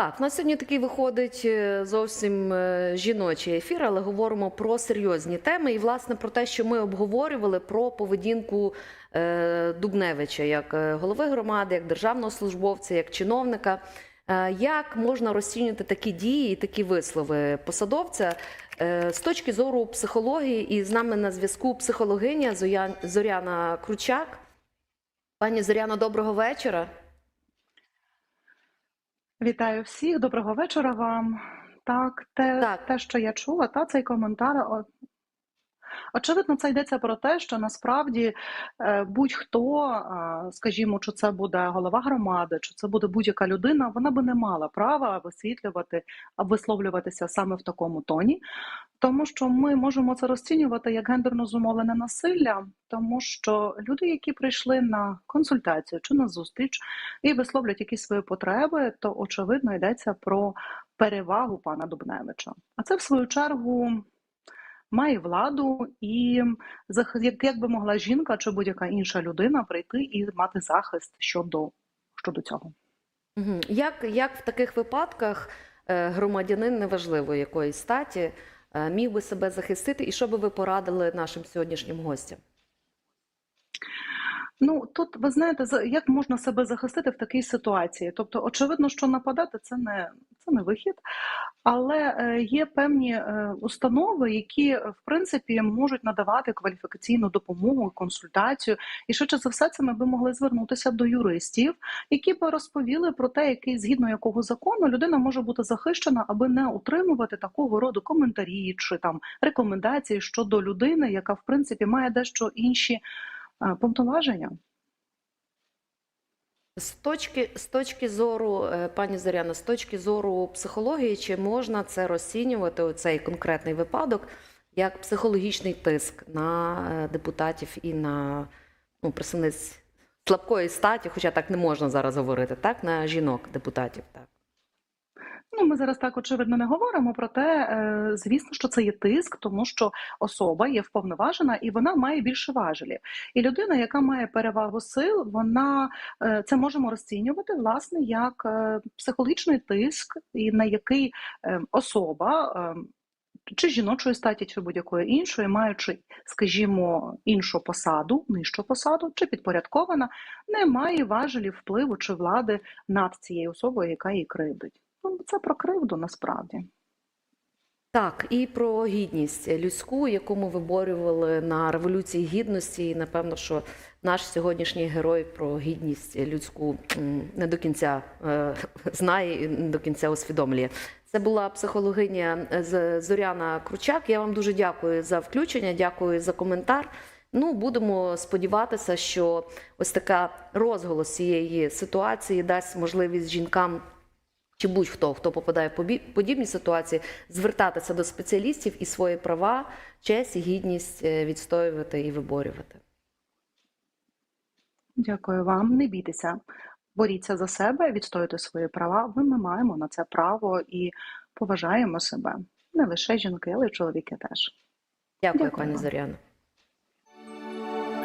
Так, на сьогодні такий виходить е, зовсім е, жіночий ефір, але говоримо про серйозні теми і, власне, про те, що ми обговорювали про поведінку е, Дубневича як голови громади, як державного службовця, як чиновника. Як можна розцінювати такі дії і такі вислови посадовця з точки зору психології? І з нами на зв'язку психологиня Зоряна Кручак. Пані Зоряно, доброго вечора. Вітаю всіх, доброго вечора вам. Так, те, Так. те, що я чула, та цей коментар. Очевидно, це йдеться про те, що насправді е, будь-хто, скажімо, чи це буде голова громади, чи це буде будь-яка людина, вона би не мала права висвітлювати або висловлюватися саме в такому тоні, тому що ми можемо це розцінювати як гендерно зумовлене насилля, тому що люди, які прийшли на консультацію чи на зустріч і висловлюють якісь свої потреби, то очевидно йдеться про перевагу пана Дубневича. А це в свою чергу має владу і як, би могла жінка чи будь-яка інша людина прийти і мати захист щодо, щодо цього. Як, як в таких випадках е, громадянин неважливо якої статі е, міг би себе захистити, і що би ви порадили нашим сьогоднішнім гостям? Ну тут ви знаєте, як можна себе захистити в такій ситуації? Тобто, очевидно, що нападати це не це не вихід, але е, є певні е, установи, які е, в принципі можуть надавати кваліфікаційну допомогу, консультацію. І швидше за все, це ми би могли звернутися до юристів, які би розповіли про те, який згідно якого закону людина може бути захищена, аби не утримувати такого роду коментарі чи там рекомендації щодо людини, яка в принципі має дещо інші повноваження. З точки, з точки зору, е, пані Зоряна, з точки зору психології, чи можна це розцінювати, цей конкретний випадок, як психологічний тиск на е, депутатів і на ну, представниць слабкої статі, хоча так не можна зараз говорити, так, на жінок депутатів. Так. Ну, ми зараз так очевидно не говоримо, проте, е, звісно, що це є тиск, тому що особа є вповноважена і вона має більше важелів. І людина, яка має перевагу сил, вона е, це можемо розцінювати власне як е, психологічний тиск, і на який особа. Чи жіночої статі, чи будь-якої іншої, маючи, скажімо, іншу посаду, нижчу посаду, чи підпорядкована, не має важелів впливу чи влади над цією особою, яка її кривдить. Ну, це про кривду насправді. Так, і про гідність людську, яку ми виборювали на революції гідності, і напевно, що наш сьогоднішній герой про гідність людську не до кінця е, знає і не до кінця усвідомлює. Це була психологиня з Зоряна Кручак. Я вам дуже дякую за включення, дякую за коментар. Ну, будемо сподіватися, що ось така розголос цієї ситуації дасть можливість жінкам чи будь-хто, хто попадає в подібні ситуації, звертатися до спеціалістів і свої права, честь і гідність е, відстоювати і виборювати. Дякую вам. Не бійтеся, боріться за себе, відстоюйте свої права. Ви ми маємо на це право і поважаємо себе. Не лише жінки, але й чоловіки теж. Дякую, Дякую пані. Зоряно.